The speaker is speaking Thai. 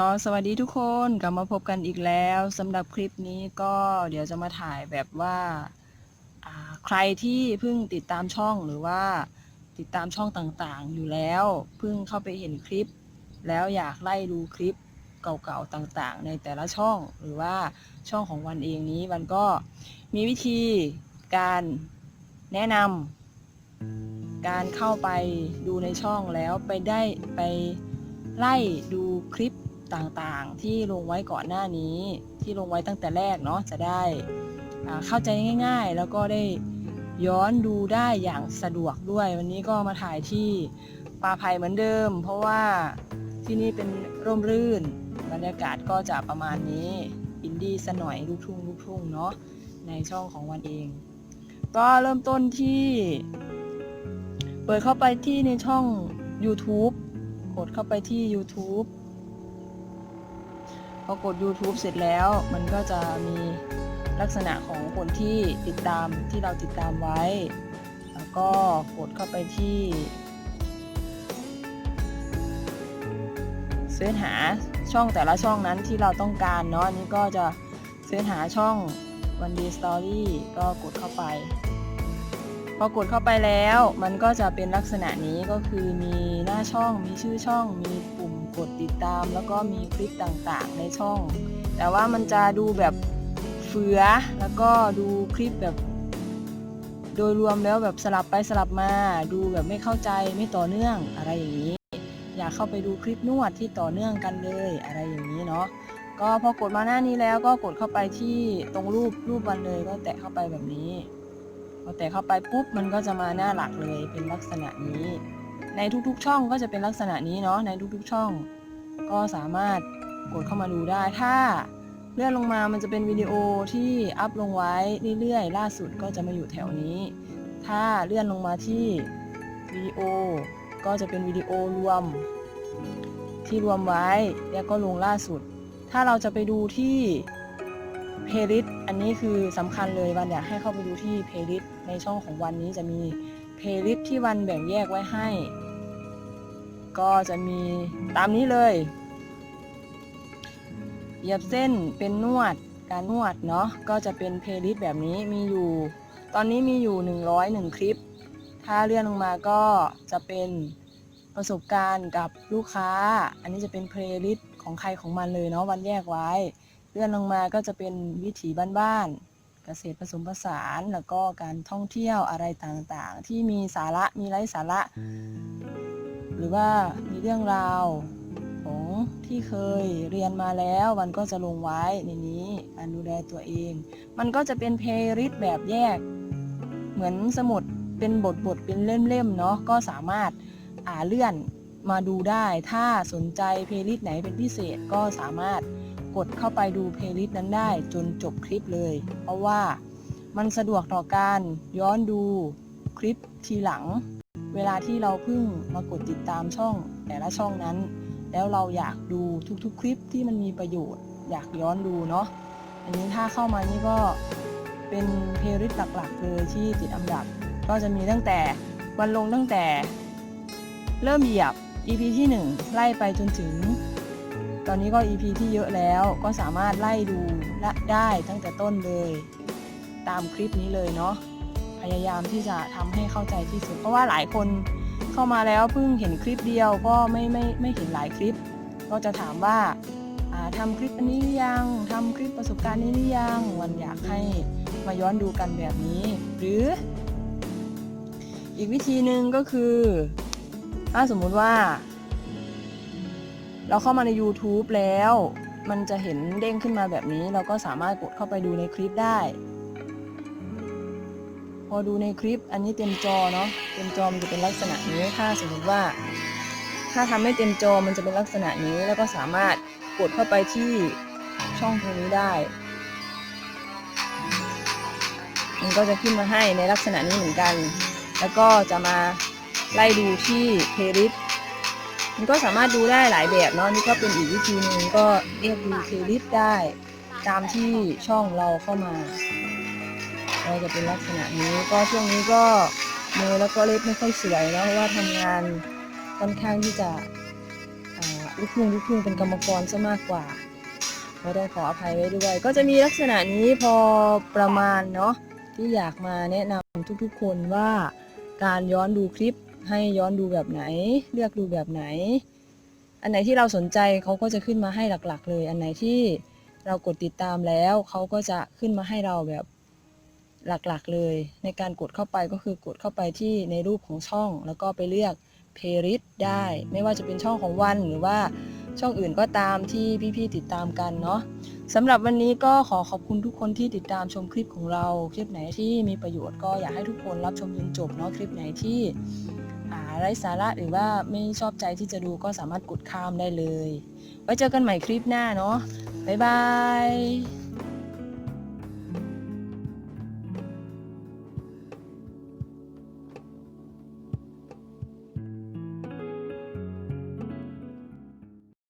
ก็สวัสดีทุกคนกลับมาพบกันอีกแล้วสำหรับคลิปนี้ก็เดี๋ยวจะมาถ่ายแบบว่าใครที่เพิ่งติดตามช่องหรือว่าติดตามช่องต่างๆ อยู่แล้วเพิ่งเข้าไปเห็นคลิป แล้วอยากไล่ดูคลิปเก่าๆต่างๆ ในแต่ละช่องหรือว่าช่องของวันเองนี้วันก็มีวิธีการแนะนำการเข้าไปดูในช่องแล้วไปได้ไปไล่ดูคลิป ต่างๆ ที่ลงไว้ก่อนหน้านี้ ที่ลงไว้ตั้งแต่แรกเนาะจะได้เข้าใจง่ายๆ แล้วก็ได้ย้อนดูได้อย่างสะดวกด้วย วันนี้ก็มาถ่ายที่ปลาไผ่เหมือนเดิม เพราะว่าที่นี่เป็นร่มรื่น บรรยากาศก็จะประมาณนี้อินดี้สหน่อยลูกทุ่งลูกทุ่งเนาะในช่องของวันเอง ก็เริ่มต้นที่ เปิดเข้าไปที่ในช่อง YouTube กดเข้าไปที่ YouTube พอกด YouTube เสร็จแล้วมันก็จะมีลักษณะของคนที่ติดตามที่เราติดตามไว้ แล้วก็กดเข้าไปที่เสิร์ชหาช่องแต่ละช่องนั้นที่เราต้องการเนาะนนี้ก็จะเสิร์ชหาช่องวันดีสตอรี่ก็กดเข้าไป พอกดเข้าไปแล้ว มันก็จะเป็นลักษณะนี้ก็คือมีหน้าช่องมีชื่อช่องมีปุ่ม กดติดตามแล้วก็มีคลิปต่างๆ ในช่อง แต่ว่ามันจะดูแบบเฟือแล้วก็ดูคลิปแบบ โดยรวมแล้วแบบสลับไปสลับมาดูแบบไม่เข้าใจไม่ต่อเนื่องอะไรอย่างนี้ อยากเข้าไปดูคลิปนวดที่ต่อเนื่องกันเลยอะไรอย่างนี้เนาะก็พอกดมาหน้านี้แล้วก็กดเข้าไปที่ตรงรูปรูปวันเลยก็แตะเข้าไปแบบนี้พอแตะเข้าไปปุ๊บมันก็จะมาหน้าหลักเลยเป็นลักษณะนี้ ในทุกๆช่องก็จะเป็นลักษณะนี้เนาะในทุกๆช่อง ก็สามารถกดเข้ามาดูได้ ถ้าเลื่อนลงมามันจะเป็นวิดีโอที่อัพลงไว้เรื่อยๆ ล่าสุดก็จะมาอยู่แถวนี้ ถ้าเลื่อนลงมาที่วิดีโอ ก็จะเป็นวิดีโอรวม ที่รวมไว้แล้วก็ลงล่าสุด ถ้าเราจะไปดูที่เพล y ิ s t อันนี้คือสำคัญเลยวันอยากให้เข้าไปดูที่เพล y ิ s t ในช่องของวันนี้จะมีเพล y ิ s t ที่วันแบ่งแยกไว้ให้ ก็จะมีตามนี้เลยเหยียบเส้นเป็นนวดการนวดเนาะก็จะเป็นเพล y ิ s t แบบนี้มีอยู่ ตอนนี้มีอยู่ 101 คลิป ถ้าเลื่อนลงมาก็จะเป็นประสบการณ์กับลูกค้า อันนี้จะเป็นเพลย์ลิสต์ของใครของมันเลยเนาะวันแยกไว้ เลื่อนลงมาก็จะเป็นวิถีบ้านๆเกษตรผสมผสานแล้วก็การท่องเที่ยวอะไรต่างๆ ที่มีสาระมีไร้สาระ หรือว่ามีเรื่องราวของที่เคยเรียนมาแล้วมันก็จะลงไว้ในนี้การดูแลตัวเอง มันก็จะเป็นเพลย์ลิสต์แบบแยก เหมือนสมุดเป็นบทบทเป็นเล่มๆเนาะก็สามารถอ่าเลื่อนมาดูได้ ถ้าสนใจเพลย์ลิสต์ไหนเป็นพิเศษก็สามารถกดเข้าไปดูเพลย์ลิสต์นั้นได้จนจบคลิปเลย เพราะว่ามันสะดวกต่อการย้อนดูคลิปทีหลัง เวลาที่เราเพิ่งมากดติดตามช่องแต่ละช่องนั้น แล้วเราอยากดูทุกๆ คลิปที่มันมีประโยชน์ อยากย้อนดูเนาะอันนี้ถ้าเข้ามานี่ก็เป็นเพลย์ลิสต์หลักๆเลยที่ติดอันดับ ก็จะมีตั้งแต่วันลงตั้งแต่ เริ่มเหยียบ EP ที่ 1 ไล่ไปจนถึง ตอนนี้ก็ EP ที่เยอะแล้วก็สามารถไล่ดูและได้ตั้งแต่ต้นเลย ตามคลิปนี้เลยเนาะ ยายามที่จะทำให้เข้าใจที่สุด เพราะว่าหลายคนเข้ามาแล้วเพิ่งเห็นคลิปเดียวก็ไม่ไม่ไม่เห็นหลายคลิป ก็จะถามว่าอ่าทำคลิปอันนี้หรือยังทำคลิปประสบการณ์นี้หรือยังวันอยากให้มาย้อนดูกันแบบนี้ หรือ อีกวิธีหนึ่งก็คือถ้าสมมุติว่า เราเข้ามาใน YouTube แล้ว มันจะเห็นเด้งขึ้นมาแบบนี้ เราก็สามารถกดเข้าไปดูในคลิปได้ พอดูในคลิปอันนี้เต็มจอเนาะเต็มจอมันจะเป็นลักษณะนี้ถ้าสมมติว่า ถ้าทำให้เต็มจอมันจะเป็นลักษณะนี้แล้วก็สามารถกดเข้าไปที่ช่องตรงนี้ได้ มันก็จะขึ้นมาให้ในลักษณะนี้เหมือนกัน แล้วก็จะมาไล่ดูที่เพลย์ลิสต์มันก็สามารถดูได้หลายแบบเนาะนี่ก็เป็นอีกวิธีหนึ่งก็เรียกดูเพลย์ลิสต์ได้ ตามที่ช่องเราเข้ามา เราจะเป็นลักษณะนี้ก็ช่วงนี้ก็มือแล้วก็เล็บไม่ค่อยสวยเนาะเพราะว่าทำงานค่อนข้างที่จะลูกทุ่งลูกทุ่งเป็นกรรมกรซะมากกว่าก็ต้องขออภัยไว้ด้วย ก็จะมีลักษณะนี้พอประมาณเนาะที่อยากมาแนะนำทุกๆ คนว่าการย้อนดูคลิปให้ย้อนดูแบบไหน เลือกดูแบบไหน อันไหนที่เราสนใจเขาก็จะขึ้นมาให้หลักๆ เลย อันไหนที่เรากดติดตามแล้วเขาก็จะขึ้นมาให้เราแบบ หลักๆเลยในการกดเข้าไปก็คือกดเข้าไปที่ในรูปของช่อง แล้วก็ไปเลือกเพลิสได้ ไม่ว่าจะเป็นช่องของวันหรือว่าช่องอื่นก็ตามที่พี่ๆติดตามกันเนาะสำหรับวันนี้ก็ขอขอบคุณทุกคนที่ติดตามชมคลิปของเรา คลิปไหนที่มีประโยชน์ก็อยากให้ทุกคนรับชมจนจบเนาะคลิปไหนที่อ่าไร้สาระหรือว่าไม่ชอบใจที่จะดูก็สามารถกดข้ามได้เลย ไว้เจอกันใหม่คลิปหน้าเนาะบ๊ายบาย